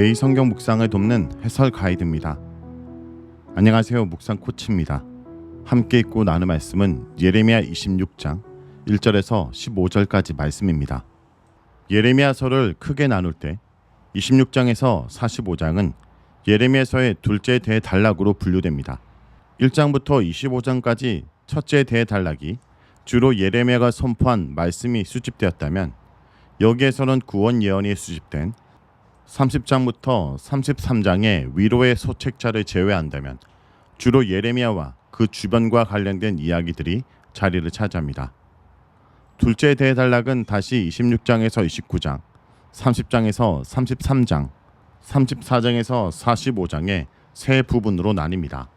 매일 성경 묵상을 돕는 해설 가이드입니다. 안녕하세요. 묵상 코치입니다. 함께 읽고 나눌 말씀은 예레미야 26장 1절에서 15절까지 말씀입니다. 예레미야서를 크게 나눌 때 26장에서 45장은 예레미야서의 둘째 대단락으로 분류됩니다. 1장부터 25장까지 첫째 대단락이 주로 예레미야가 선포한 말씀이 수집되었다면 여기에서는 구원 예언이 수집된 30장부터 33장의 위로의 소책자를 제외한다면 주로 예레미야와 그 주변과 관련된 이야기들이 자리를 차지합니다. 둘째 대단락은 다시 26장에서 29장, 30장에서 33장, 34장에서 45장의 세 부분으로 나뉩니다.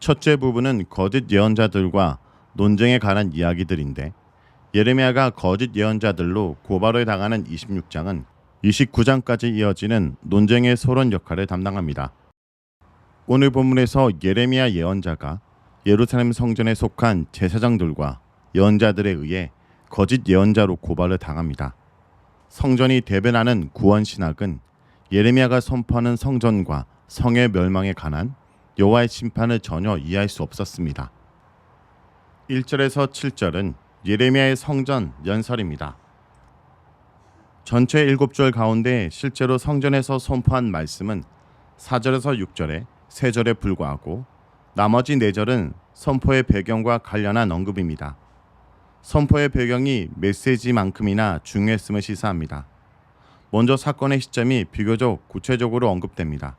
첫째 부분은 거짓 예언자들과 논쟁에 관한 이야기들인데 예레미야가 거짓 예언자들로 고발을 당하는 26장은 29장까지 이어지는 논쟁의 소론 역할을 담당합니다. 오늘 본문에서 예레미야 예언자가 예루살렘 성전에 속한 제사장들과 예언자들에 의해 거짓 예언자로 고발을 당합니다. 성전이 대변하는 구원 신학은 예레미야가 선포하는 성전과 성의 멸망에 관한 여호와의 심판을 전혀 이해할 수 없었습니다. 1절에서 7절은 예레미야의 성전 연설입니다. 전체 7절 가운데 실제로 성전에서 선포한 말씀은 4절에서 6절에 3절에 불과하고 나머지 4절은 선포의 배경과 관련한 언급입니다. 선포의 배경이 메시지만큼이나 중요했음을 시사합니다. 먼저 사건의 시점이 비교적 구체적으로 언급됩니다.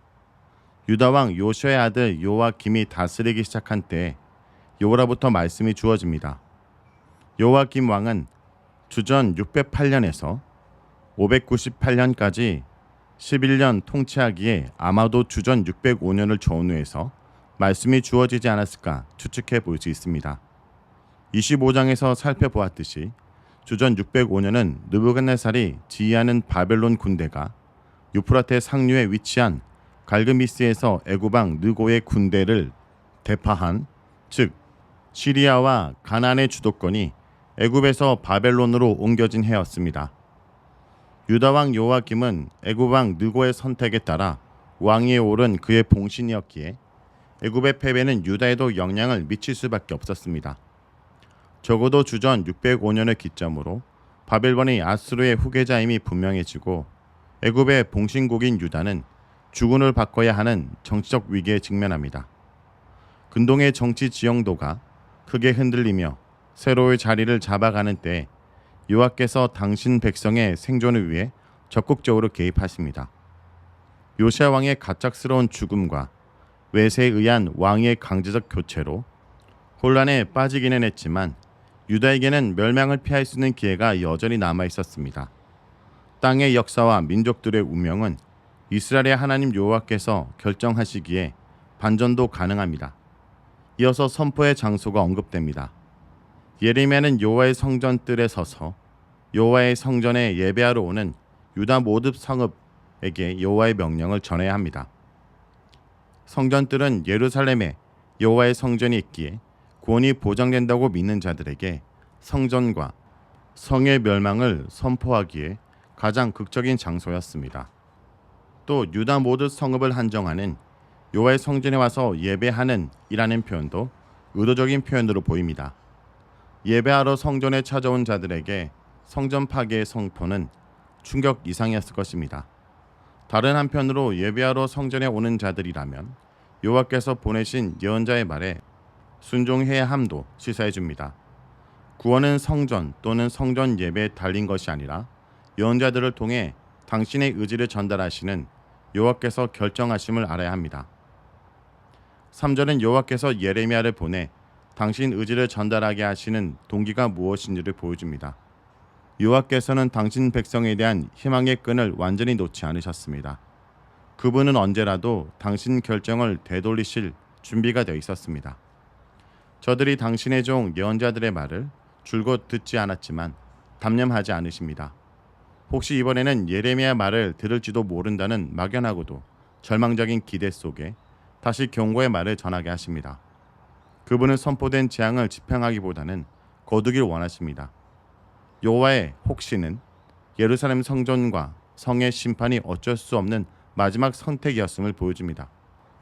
유다 왕 요시아의 아들 요아김이 다스리기 시작한 때에 여호와로부터 말씀이 주어집니다. 요아김 왕은 주전 608년에서 598년까지 11년 통치하기에 아마도 주전 605년을 전후해서 말씀이 주어지지 않았을까 추측해 볼 수 있습니다. 25장에서 살펴보았듯이 주전 605년은 느부갓네살이 지휘하는 바벨론 군대가 유프라테 상류에 위치한 갈그미스에서 애굽왕 느고의 군대를 대파한 즉 시리아와 가나안의 주도권이 애굽에서 바벨론으로 옮겨진 해였습니다. 유다 왕 요아김은 애굽 왕 느고의 선택에 따라 왕위에 오른 그의 봉신이었기에 애굽의 패배는 유다에도 영향을 미칠 수밖에 없었습니다. 적어도 주전 605년을 기점으로 바벨론이 아수르의 후계자임이 분명해지고 애굽의 봉신국인 유다는 주군을 바꿔야 하는 정치적 위기에 직면합니다. 근동의 정치 지형도가 크게 흔들리며 새로의 자리를 잡아가는 때 여호와께서 당신 백성의 생존을 위해 적극적으로 개입하십니다. 요시아 왕의 가짝스러운 죽음과 외세에 의한 왕의 강제적 교체로 혼란에 빠지기는 했지만 유다에게는 멸망을 피할 수 있는 기회가 여전히 남아 있었습니다. 땅의 역사와 민족들의 운명은 이스라엘의 하나님 여호와께서 결정하시기에 반전도 가능합니다. 이어서 선포의 장소가 언급됩니다. 예레미야는 여호와의 성전 뜰에 서서 여호와의 성전에 예배하러 오는 유다 모든 성읍에게 여호와의 명령을 전해야 합니다. 성전 뜰은 예루살렘에 여호와의 성전이 있기에 구원이 보장된다고 믿는 자들에게 성전과 성의 멸망을 선포하기에 가장 극적인 장소였습니다. 또 유다 모든 성읍을 한정하는 여호와의 성전에 와서 예배하는 이라는 표현도 의도적인 표현으로 보입니다. 예배하러 성전에 찾아온 자들에게 성전 파괴의 성포는 충격 이상이었을 것입니다. 다른 한편으로 예배하러 성전에 오는 자들이라면 여호와께서 보내신 예언자의 말에 순종해야 함도 시사해 줍니다. 구원은 성전 또는 성전 예배에 달린 것이 아니라 예언자들을 통해 당신의 의지를 전달하시는 여호와께서 결정하심을 알아야 합니다. 3절은 여호와께서 예레미야를 보내 당신 의지를 전달하게 하시는 동기가 무엇인지를 보여줍니다. 여호와께서는 당신 백성에 대한 희망의 끈을 완전히 놓지 않으셨습니다. 그분은 언제라도 당신 결정을 되돌리실 준비가 되어 있었습니다. 저들이 당신의 종 예언자들의 말을 줄곧 듣지 않았지만 담념하지 않으십니다. 혹시 이번에는 예레미야 말을 들을지도 모른다는 막연하고도 절망적인 기대 속에 다시 경고의 말을 전하게 하십니다. 그분은 선포된 재앙을 집행하기보다는 거두길 원하십니다. 여호와의 혹시는 예루살렘 성전과 성의 심판이 어쩔 수 없는 마지막 선택이었음을 보여줍니다.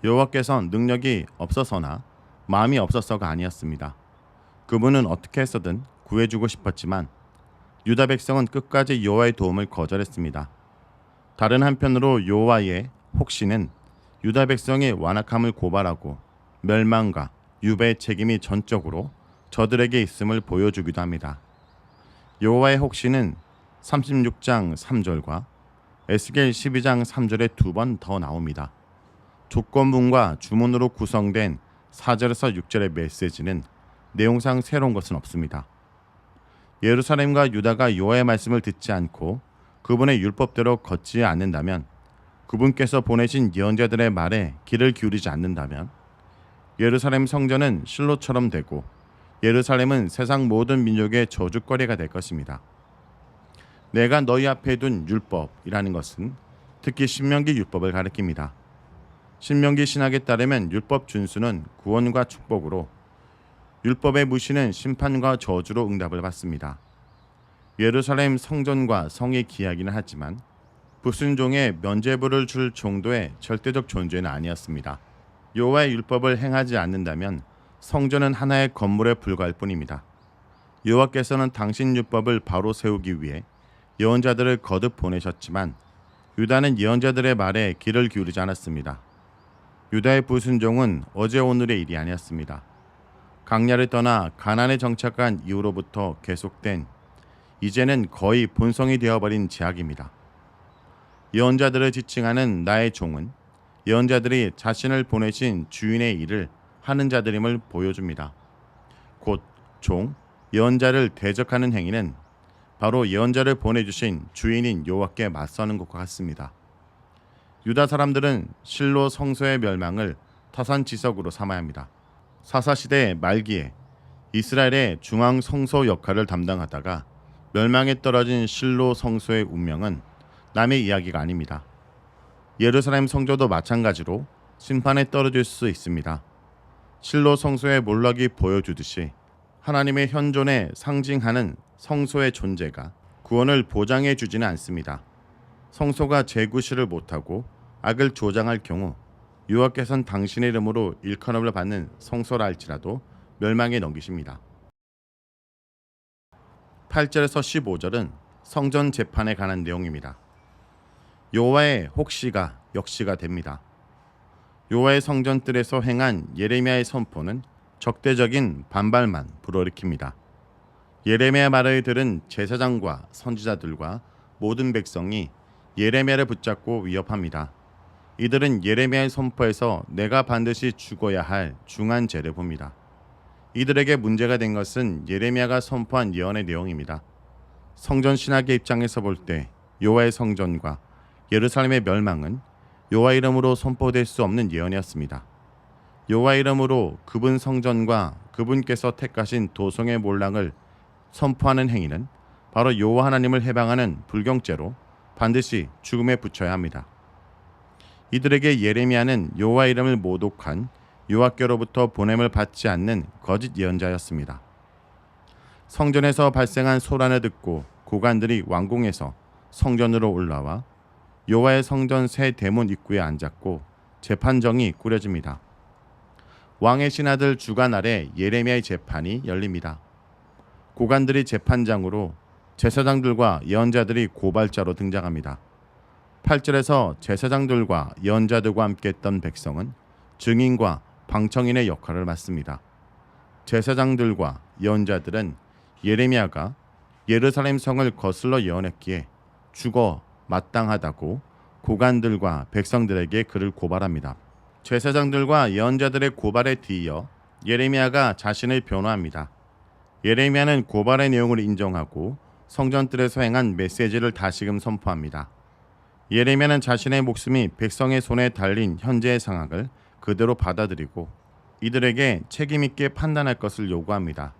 여호와께선 능력이 없어서나 마음이 없어서가 아니었습니다. 그분은 어떻게 해서든 구해주고 싶었지만 유다 백성은 끝까지 여호와의 도움을 거절했습니다. 다른 한편으로 여호와의 혹시는 유다 백성의 완악함을 고발하고 멸망과 유배의 책임이 전적으로 저들에게 있음을 보여주기도 합니다. 여호와의 혹시는 36장 3절과 에스겔 12장 3절에 두 번 더 나옵니다. 조건문과 주문으로 구성된 4절에서 6절의 메시지는 내용상 새로운 것은 없습니다. 예루살렘과 유다가 여호와의 말씀을 듣지 않고 그분의 율법대로 걷지 않는다면 그분께서 보내신 예언자들의 말에 귀를 기울이지 않는다면 예루살렘 성전은 실로처럼 되고 예루살렘은 세상 모든 민족의 저주거리가 될 것입니다. 내가 너희 앞에 둔 율법이라는 것은 특히 신명기 율법을 가리킵니다. 신명기 신학에 따르면 율법 준수는 구원과 축복으로 율법의 무시는 심판과 저주로 응답을 받습니다. 예루살렘 성전과 성의 기하기는 하지만 불순종에 면죄부를 줄 정도의 절대적 존재는 아니었습니다. 여호와의 율법을 행하지 않는다면 성전은 하나의 건물에 불과할 뿐입니다. 여호와께서는 당신 율법을 바로 세우기 위해 예언자들을 거듭 보내셨지만 유다는 예언자들의 말에 귀를 기울이지 않았습니다. 유다의 불순종은 어제 오늘의 일이 아니었습니다. 강야를 떠나 가난에 정착한 이후로부터 계속된 이제는 거의 본성이 되어버린 제약입니다. 예언자들을 지칭하는 나의 종은 예언자들이 자신을 보내신 주인의 일을 하는 자들임을 보여줍니다. 곧 종, 예언자를 대적하는 행위는 바로 예언자를 보내주신 주인인 여호와께 맞서는 것과 같습니다. 유다 사람들은 실로 성소의 멸망을 타산지석으로 삼아야 합니다. 사사시대 말기에 이스라엘의 중앙 성소 역할을 담당하다가 멸망에 떨어진 실로 성소의 운명은 남의 이야기가 아닙니다. 예루살렘 성조도 마찬가지로 심판에 떨어질 수 있습니다. 실로 성소의 몰락이 보여주듯이 하나님의 현존에 상징하는 성소의 존재가 구원을 보장해 주지는 않습니다. 성소가 재구시를 못하고 악을 조장할 경우 유아께선 당신의 이름으로 일컬음을 받는 성소라 할지라도 멸망에 넘기십니다. 8절에서 15절은 성전 재판에 관한 내용입니다. 여호와의 혹시가 역시가 됩니다. 여호와의 성전뜰에서 행한 예레미야의 선포는 적대적인 반발만 불어일으킵니다. 예레미야 말을 들은 제사장과 선지자들과 모든 백성이 예레미야를 붙잡고 위협합니다. 이들은 예레미야의 선포에서 내가 반드시 죽어야 할 중한 죄를 봅니다. 이들에게 문제가 된 것은 예레미야가 선포한 예언의 내용입니다. 성전 신학의 입장에서 볼때 여호와의 성전과 예루살렘의 멸망은 여호와 이름으로 선포될 수 없는 예언이었습니다. 여호와 이름으로 그분 성전과 그분께서 택하신 도성의 몰락을 선포하는 행위는 바로 여호와 하나님을 해방하는 불경죄로 반드시 죽음에 붙여야 합니다. 이들에게 예레미야는 여호와 이름을 모독한 여호와께로부터 보냄을 받지 않는 거짓 예언자였습니다. 성전에서 발생한 소란을 듣고 고관들이 왕궁에서 성전으로 올라와 여호와의 성전 새 대문 입구에 앉았고 재판정이 꾸려집니다. 왕의 신하들 주간 아래 예레미야의 재판이 열립니다. 고관들이 재판장으로 제사장들과 예언자들이 고발자로 등장합니다. 8절에서 제사장들과 예언자들과 함께 했던 백성은 증인과 방청인의 역할을 맡습니다. 제사장들과 예언자들은 예레미야가 예루살렘 성을 거슬러 예언했기에 죽어 마땅하다고 고관들과 백성들에게 그를 고발합니다. 제사장들과 예언자들의 고발에 뒤이어 예레미야가 자신을 변호합니다. 예레미야는 고발의 내용을 인정하고 성전뜰에서 행한 메시지를 다시금 선포합니다. 예레미야는 자신의 목숨이 백성의 손에 달린 현재의 상황을 그대로 받아들이고 이들에게 책임 있게 판단할 것을 요구합니다.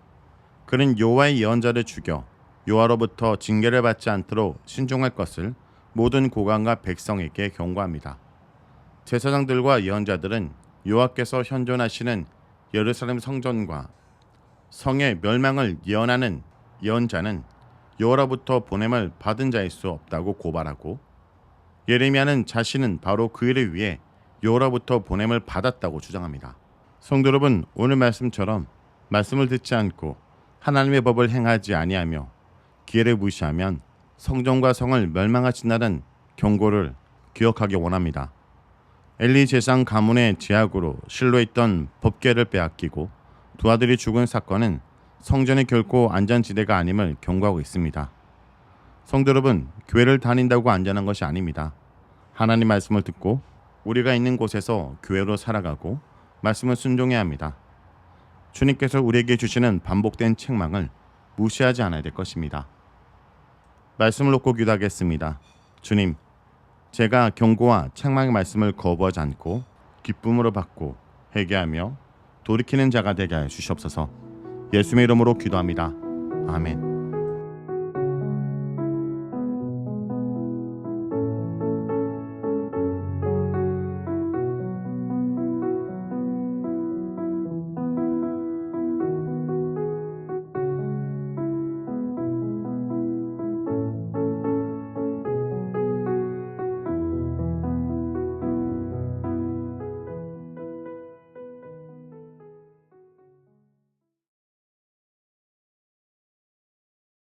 그는 요호와의 예언자를 죽여 요호와로부터 징계를 받지 않도록 신중할 것을 모든 고관과 백성에게 경고합니다. 제사장들과 예언자들은 여호와께서 현존하시는 예루살렘 성전과 성의 멸망을 예언하는 예언자는 여호와로부터 보냄을 받은 자일 수 없다고 고발하고 예레미야는 자신은 바로 그 일을 위해 여호와로부터 보냄을 받았다고 주장합니다. 성도 여러분, 오늘 말씀처럼 말씀을 듣지 않고 하나님의 법을 행하지 아니하며 기회를 무시하면 성전과 성을 멸망하신다는 경고를 기억하기 원합니다. 엘리 제상 가문의 제약으로 실로에 있던 법궤를 빼앗기고 두 아들이 죽은 사건은 성전이 결코 안전지대가 아님을 경고하고 있습니다. 성도 여러분, 교회를 다닌다고 안전한 것이 아닙니다. 하나님 말씀을 듣고 우리가 있는 곳에서 교회로 살아가고 말씀을 순종해야 합니다. 주님께서 우리에게 주시는 반복된 책망을 무시하지 않아야 될 것입니다. 말씀을 놓고 기도하겠습니다. 주님, 제가 경고와 책망의 말씀을 거부하지 않고 기쁨으로 받고 회개하며 돌이키는 자가 되게 하여 주시옵소서. 예수님의 이름으로 기도합니다. 아멘.